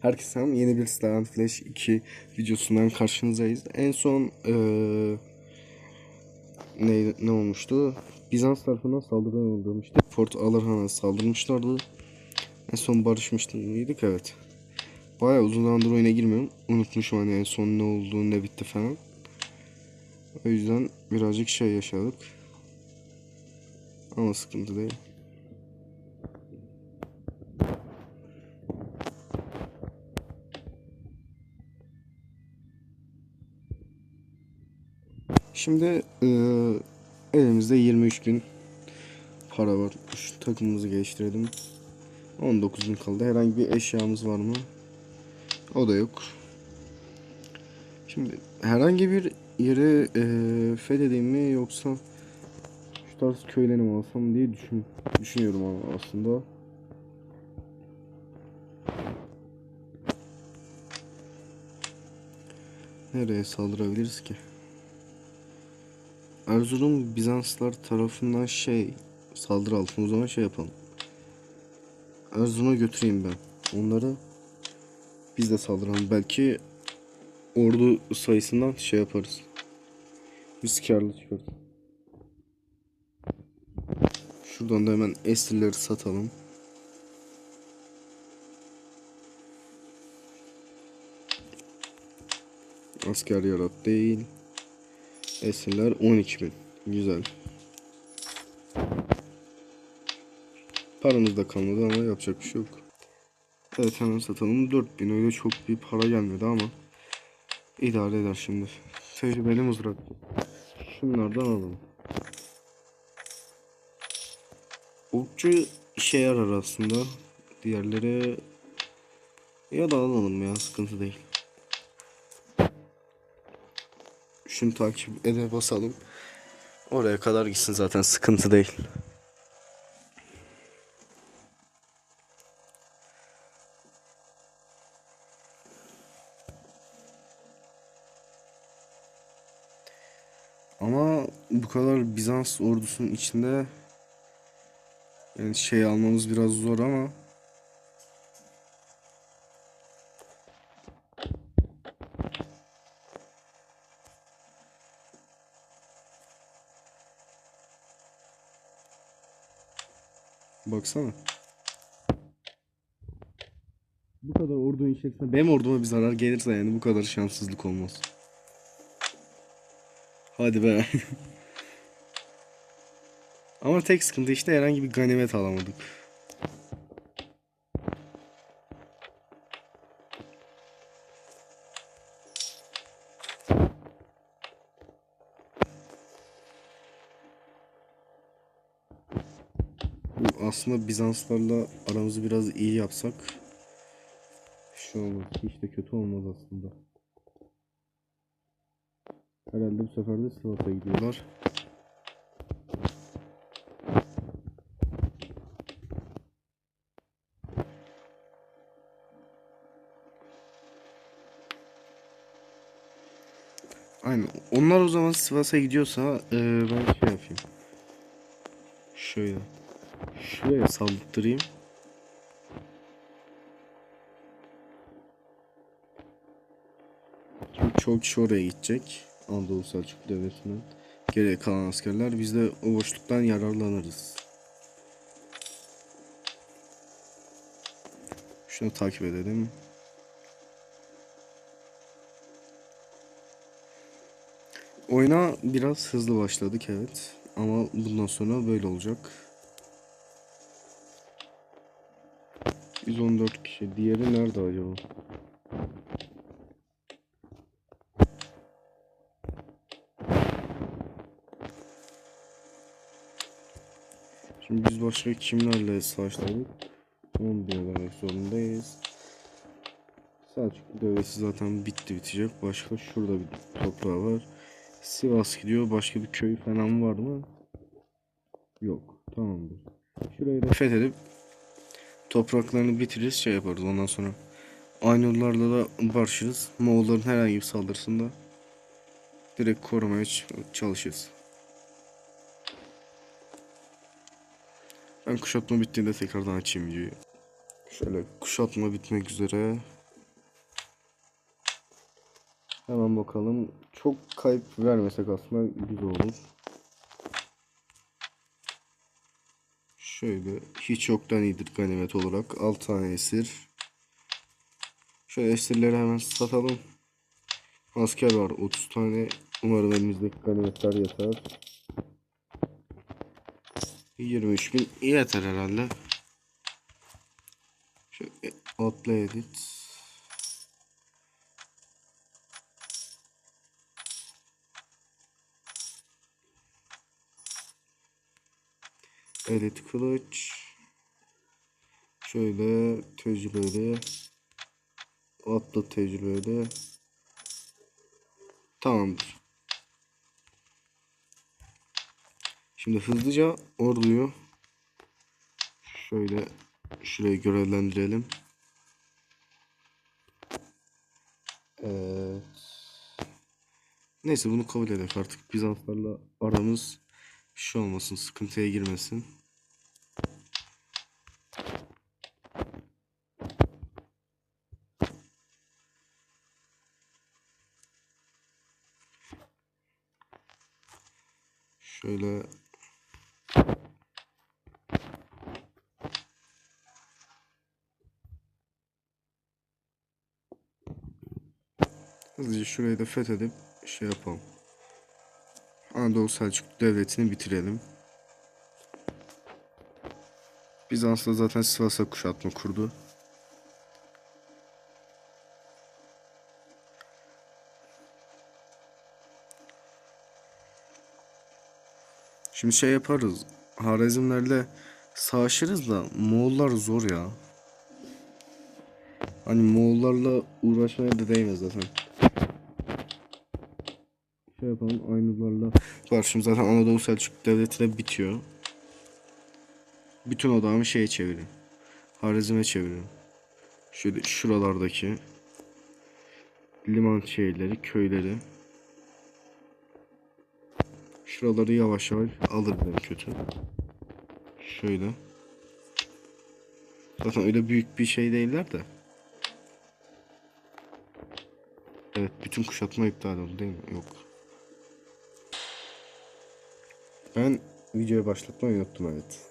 Herkese selam. Yeni bir Slant Flash 2 videosundan karşınızdayız. En son eee ne, ne olmuştu? Bizans tarafından saldırıdan öldürmüştük. Fort Alarhan'a saldırmışlardı. En son barışmıştık evet. Bayağı uzun zamandır oyuna girmiyorum. Unutmuşum hani en son ne oldu ne bitti falan. O yüzden birazcık şey yaşadık. Ama sıkıntı değil. Şimdi eee, elimizde 23 gün para var. Şu takımımızı geliştirelim. 19 gün kaldı. Herhangi bir eşyamız var mı? O da yok. Şimdi herhangi bir yere eee fethedeyim mi yoksa şu tarz köyleri alsam diye düşün, düşünüyorum aslında. Nereye saldırabiliriz ki? Erzurum Bizanslar tarafından şey saldırı altında o zaman şey yapalım. Erzurum'a götüreyim ben. Onları biz de saldıralım. Belki ordu sayısından şey yaparız. Biz karlı çıkarız. Şuradan da hemen esirleri satalım. Asker yarat değil. Esirler 12.000. Güzel. Paramız da kalmadı ama yapacak bir şey yok. Evet hemen satalım. 4000 öyle çok bir para gelmedi ama idare eder şimdi. Tecrübeli mızrak. Şunlardan alalım. Okçu işe yarar aslında. Diğerleri ya da alalım ya sıkıntı değil. Şunu takip ede basalım. Oraya kadar gitsin zaten sıkıntı değil. Ama bu kadar Bizans ordusunun içinde yani şey almamız biraz zor ama Baksana. Bu kadar ordunun içerisinde benim orduma bir zarar gelirse yani bu kadar şanssızlık olmaz. Hadi be. Ama tek sıkıntı işte herhangi bir ganimet alamadık. Aslında Bizanslarla aramızı biraz iyi yapsak şu olmaz. Hiç de kötü olmaz aslında. Herhalde bu sefer de Sivas'a gidiyorlar. Aynen. Onlar o zaman Sivas'a gidiyorsa eee, ben şey yapayım. Şöyle. Şuraya saldırayım. Çok kişi oraya gidecek. Anadolu Selçuklu Devleti'nin. Geriye kalan askerler biz de o boşluktan yararlanırız. Şunu takip edelim. Oyuna biraz hızlı başladık evet. Ama bundan sonra böyle olacak. 114 kişi. Diğeri nerede acaba? Şimdi biz başka kimlerle savaşladık? Onu belirlemek zorundayız. Selçuklu devleti zaten bitti bitecek. Başka şurada bir toprağı var. Sivas gidiyor. Başka bir köy falan var mı? Yok. Tamamdır. Şurayı da fethedip Topraklarını bitiririz şey yaparız ondan sonra. Aynurlarla da barışırız. Moğolların herhangi bir saldırısında direkt korumaya çalışırız. Ben kuşatma bittiğinde tekrardan açayım videoyu. Şöyle kuşatma bitmek üzere. Hemen bakalım. Çok kayıp vermesek aslında güzel olur. Şöyle hiç yoktan iyidir ganimet olarak. 6 tane esir. Şöyle esirleri hemen satalım. Asker var 30 tane. Umarım elimizdeki ganimetler yeter. 23 bin yeter herhalde. Şöyle atla edit. Elit kılıç. Şöyle tecrübeli. Atlı tecrübeli. Tamamdır. Şimdi hızlıca orduyu şöyle şuraya görevlendirelim. Evet. Neyse bunu kabul edelim artık. Bizanslarla aramız şey olmasın, sıkıntıya girmesin. Şöyle Hızlıca şurayı da fethedip şey yapalım. Anadolu Selçuklu Devleti'ni bitirelim. Bizans da zaten Sivas'a kuşatma kurdu. Şimdi şey yaparız. Harizmlerle savaşırız da Moğollar zor ya. Hani Moğollarla uğraşmaya da değmez zaten. Şey yapalım Aynurlarla. Var şimdi zaten Anadolu Selçuk Devleti de bitiyor. Bütün odağımı şeye çevirin. Harizm'e çevirin. Şöyle şuralardaki liman şehirleri, köyleri. Şuraları yavaş yavaş alır en kötü. Şöyle. Zaten öyle büyük bir şey değiller de. Evet bütün kuşatma iptal oldu değil mi? Yok. Ben videoya başlatmayı unuttum evet.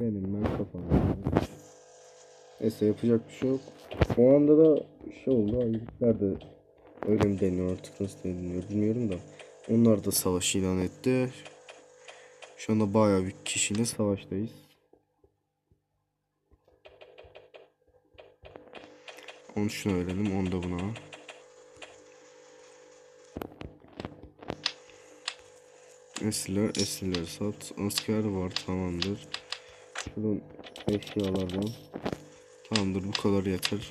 Benim ben kafamda. Neyse yapacak bir şey yok. O anda da şey oldu. Ayrılıklar da öyle mi deniyor artık nasıl deniliyor bilmiyorum da. Onlar da savaş ilan etti. Şu anda bayağı bir kişiyle savaştayız. Onu şuna verelim, onu da buna. Esirler, esirleri sat. Asker var, tamamdır. Şuradan eşyalardan. Tamamdır, bu kadar yeter.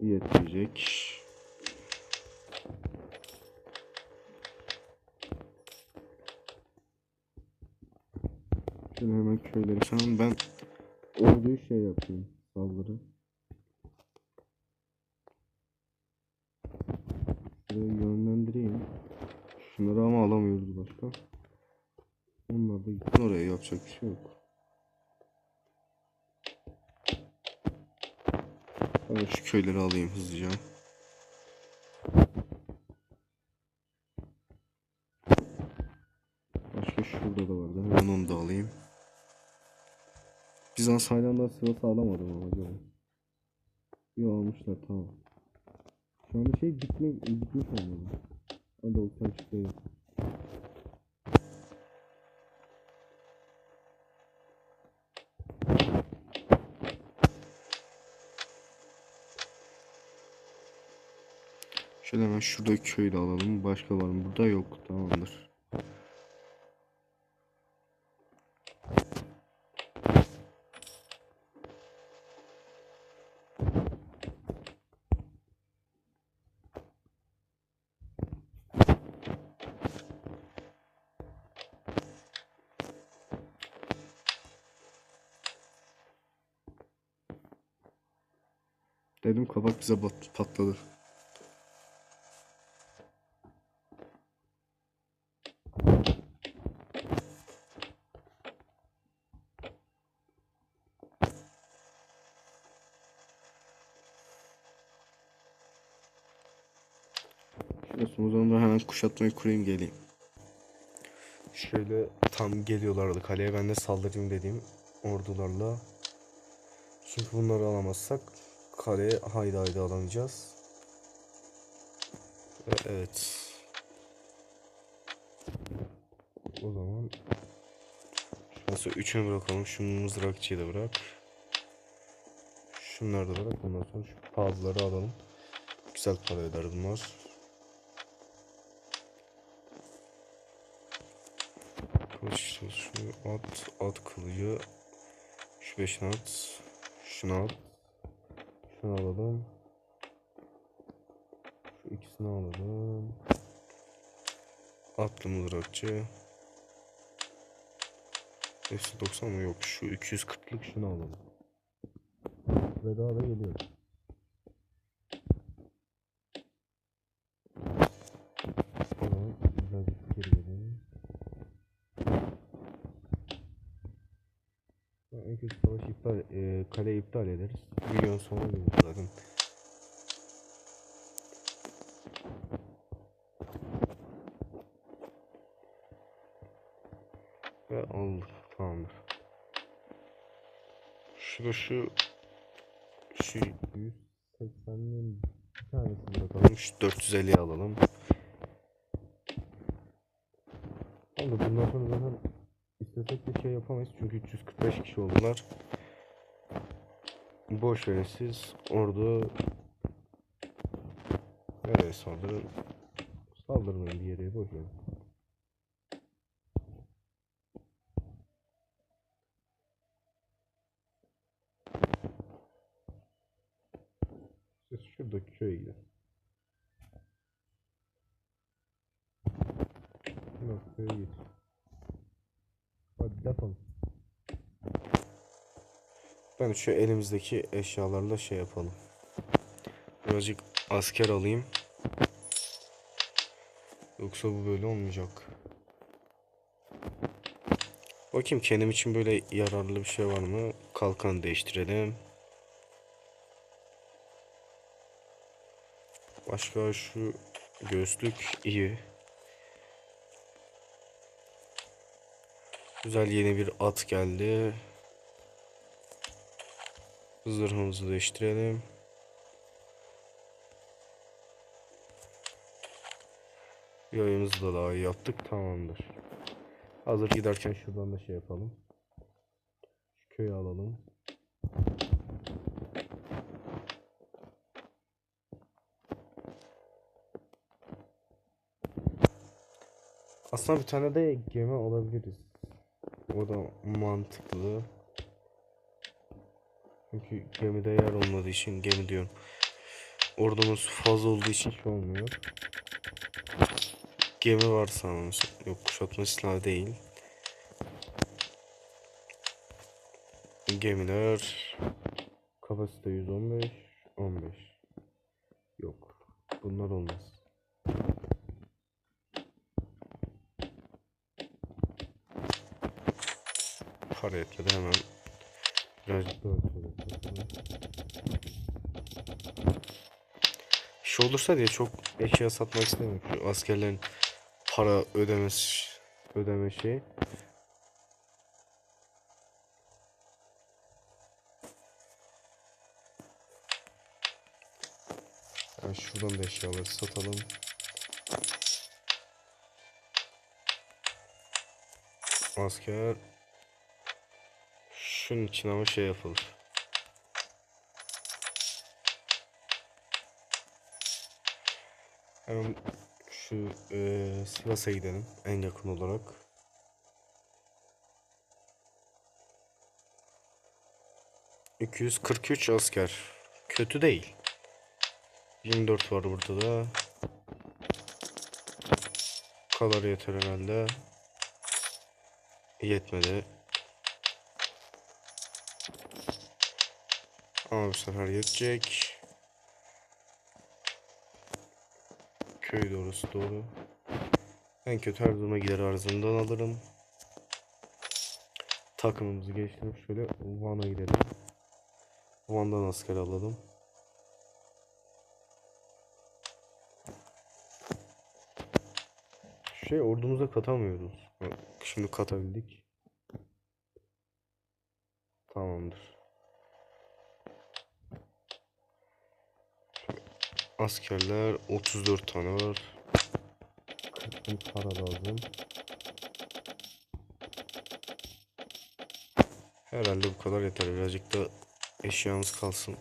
Yetmeyecek. Şöyle hemen köyleri falan ben orduyu şey yapayım saldırı. Şuraya yönlendireyim. Şunları ama alamıyoruz başka. Onlar da gitsin oraya yapacak bir şey yok. Ben şu köyleri alayım hızlıca. Başka şurada da vardı. Hemen onu da alayım. Bizans hala da Sivas'ı alamadım ama acaba. Yo almışlar tamam. Şu şey gitme, gitmiş olmalı. Hadi olsan çıkıyor. Şöyle hemen şuradaki köyü de alalım. Başka var mı? Burada yok. Tamamdır. Dedim kabak bize patladı. Olsun o zaman ben hemen kuşatmayı kurayım geleyim. Şöyle tam geliyorlardı kaleye ben de saldırayım dediğim ordularla. Çünkü bunları alamazsak kaleye haydi haydi alamayacağız. Ve evet. O zaman Nasıl üçünü bırakalım. Şu mızrakçıyı da bırak. Şunları da bırak. Ondan sonra şu pazları alalım. Güzel para eder bunlar. Kılıç şunu at. At kılıcı. Şu beşini at. Şunu at. Şunu alalım. Şu ikisini alalım. Atlı mızrakçı. Hepsi 90 mı? Yok. Şu 240'lık şunu alalım. Ve daha da geliyor. Kötü savaş iptal, e, kale iptal ederiz. Milyon sonra gelir zaten. Ve aldık. Tamamdır. Şurada şu şu 180'nin bir tanesini bırakalım. Şu 450'yi alalım. Abi bundan sonra zaten istesek de şey yapamayız çünkü 345 kişi oldular. Boş verin siz ordu Nereye saldırın? Saldırmayın bir yere boş verin. Ben şu elimizdeki eşyalarla şey yapalım. Birazcık asker alayım. Yoksa bu böyle olmayacak. Bakayım kendim için böyle yararlı bir şey var mı? Kalkan değiştirelim. Başka şu göğüslük iyi. Güzel yeni bir at geldi. Zırhımızı değiştirelim. Yayımızı da daha iyi yaptık. Tamamdır. Hazır giderken şuradan da şey yapalım. Şu köyü alalım. Aslında bir tane de gemi alabiliriz. O da mantıklı. Çünkü gemide yer olmadığı için gemi diyorum. Ordumuz fazla olduğu için şey olmuyor. Gemi ama mesela- yok kuşatma silahı değil. Gemiler kapasite 115 15 yok bunlar olmaz. Para hemen Şey olursa diye çok eşya satmak istemiyorum. Şu askerlerin para ödemesi ödeme şey. Yani şuradan da eşyaları satalım. Asker şunun için ama şey yapılır. Hemen şu eee Sivas'a gidelim en yakın olarak. ...243 asker. Kötü değil. 24 var burada da. Kadar yeter herhalde. Yetmedi. Ama bu sefer yetecek. Köy doğrusu doğru. En kötü Erzurum'a gider Erzurum'dan alırım. Takımımızı geçtirip şöyle Van'a gidelim. Van'dan asker alalım. şey ordumuza katamıyoruz. Şimdi katabildik. Tamamdır. Askerler 34 tane var. 40 bin para lazım. Herhalde bu kadar yeter. Birazcık da eşyamız kalsın.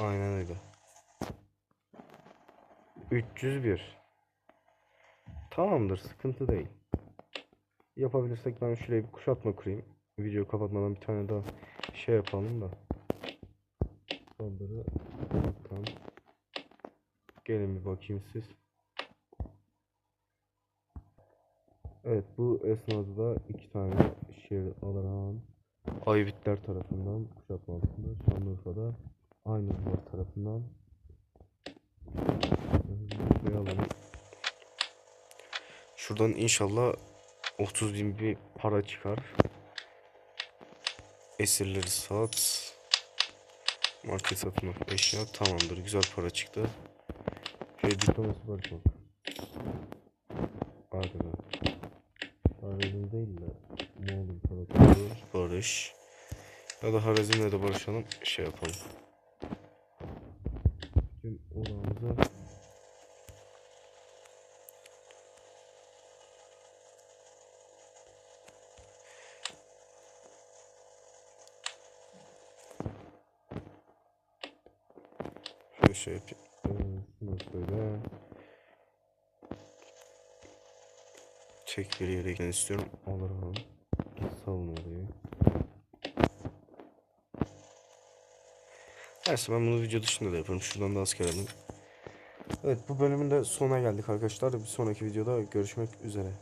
Aynen öyle. 301. Tamamdır, sıkıntı değil. Yapabilirsek ben şuraya bir kuşatma kurayım. Video kapatmadan bir tane daha şey yapalım da. Saldırı. Gelin bir bakayım siz. Evet bu esnada da iki tane şehir alınan Aybitler tarafından kuşatma altında Şanlıurfa'da Aynurlar tarafından. Şuradan inşallah 30 bin bir para çıkar. Esirleri sat. Market satın al. Eşya tamamdır. Güzel para çıktı. Şey barış bak. Harbiden. Harazm değil de Moğol İmparatoru barış. Ya da Harazim'le de barışalım. Şey yapalım. Bütün odamıza Şöyle şey yapayım. Söyle. Tek bir yere gitmek istiyorum. Alırım. Savun orayı. Neyse ben bunu video dışında da yaparım. Şuradan da asker alayım. Evet bu bölümün de sonuna geldik arkadaşlar. Bir sonraki videoda görüşmek üzere.